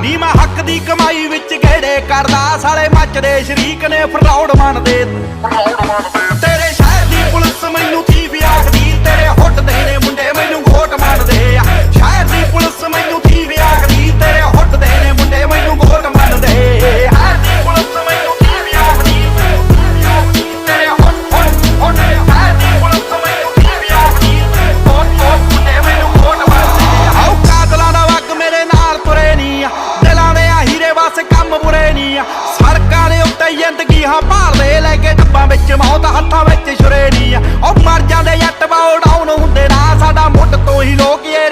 ਨੀ ਮੈਂ ਹੱਕ ਦੀ ਕਮਾਈ ਵਿੱਚ ਗੇੜੇ ਕਰਦਾ? ਸਾਲੇ ਮੱਚਦੇ ਸ਼ਰੀਕ ਨੇ ਫਰੌੜ ਮੰਨਦੇ। ਸੜਕਾਂ ਦੇ ਉੱਤੇ ਜ਼ਿੰਦਗੀ ਹਾਂ ਭਾਲਦੇ, ਲੈ ਕੇ ਡੱਬਾਂ ਵਿੱਚ ਮੌਤ, ਹੱਥਾਂ ਵਿੱਚ ਛੁਰੇ ਨਹੀਂ ਆ। ਉਹ ਮਰ ਜਾਂਦੇ, ਜੱਟ ਬਾਉ ਡਾਊਨ ਹੁੰਦੇ ਨਾ, ਸਾਡਾ ਮੁੱਢ ਤੋਂ ਹੀ ਲੋਕ ਇਹ